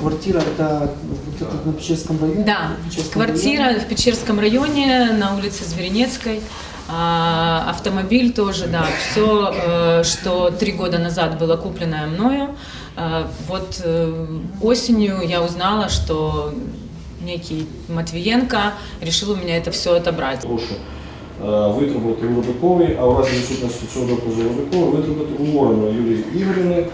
Квартира это вот это на Печерском районе? Да, В Печерском квартира районе? в Печерском районе на улице Зверинецкой. А, Автомобиль тоже, да, все, что три года назад было куплено мною. а, Вот э, осенью я узнала, что некий Матвиенко решил у меня это все отобрать. Прошу е, витрубати у Рудиковій, а в разі відсутності цього доказу Рудикової витрубати у Ворону Юлії Ігорівни.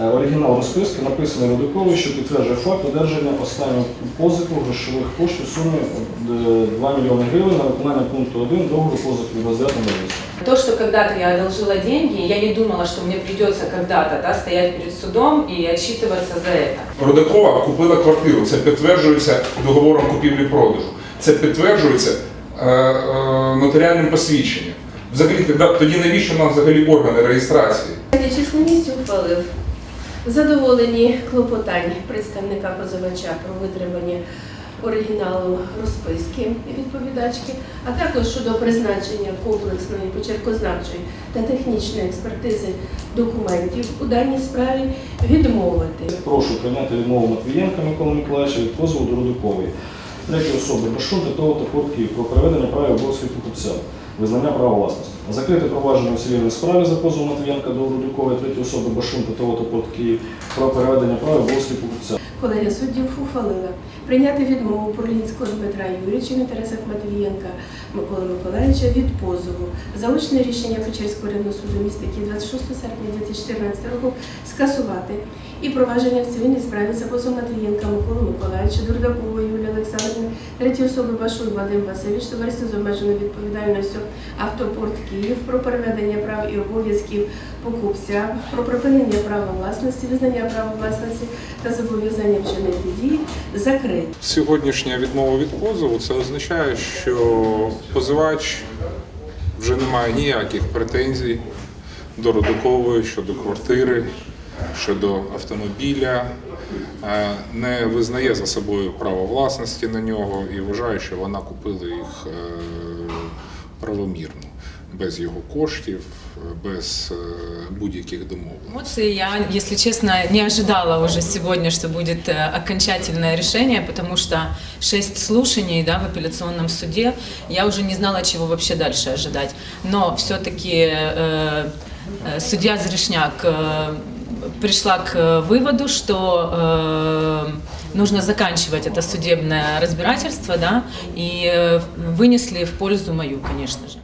Е, Оригінал розписки написаний Рудиковою, що підтверджує факт одержання останнього позику грошових коштів в сумі е, 2 мільйони гривень на виконання пункту 1 договору позику від розглядного місця. То, что когда-то я одолжила деньги, я не думала, что мне придется когда-то да, стоять перед судом и отчитываться за это. Рудакова купила квартиру. Це підтверджується договором купівлі-продажу. Це підтверджується е, е, нотаріальним посвідченням. Взагалі, тоді- тоді навіщо нам взагалі органи реєстрації? Місці ухвалив задоволені клопотань представника позивача про витримання оригіналу розписки відповідачки, а також щодо призначення комплексної почеркознавчої та технічної експертизи документів у даній справі відмовити. Прошу прийняти відмову Матвієнка Миколи Миколаївича від позову до Рудикової. Треті особи Титова та Портків про проведення прав і обов'язків покупця, визнання права власності. Закрити провадження у цивільній справі за позовом Матвієнка до Рудикової, треті особи Башун, Титова та Портків про переведення прав і обов'язків покупця. Колегія суддів ухвалила прийняти відмову Порлінського Дмитра Юрійовича в інтересах Матвієнка Миколи Миколаївича від позову. Заочне рішення Печерського районного суду міста Київ 26 серпня 2014 року скасувати і провадження в цивільній справі за позовом Матвієнка Миколи Миколаївича, Дурдакової Юлії Олександрівни, треті особи Башуй Вадим Васильович, товариство з обмеженою відповідальністю Автопорт Київ про переведення прав і обов'язків покупця, про припинення права власності, визнання права власності та зобов'язання вчинити дії закрити. Сьогоднішня відмова від позову це означає, що позивач вже не має ніяких претензій до Рудакової щодо квартири, щодо автомобіля, е, не визнає за собою право власності на нього і вважає, що вона купила їх е, правомірно, без його коштів, без е, будь-яких домовленостей. Эмоции я, если честно, не ожидала уже сегодня, что будет э, окончательное решение, потому что шесть слушаний да, в апелляционном суде, я уже не знала, чего вообще дальше ожидать. Но все-таки э, э, судья Зрешняк э, пришла к э, выводу, что э, нужно заканчивать это судебное разбирательство, да, и э, вынесли в пользу мою, конечно же.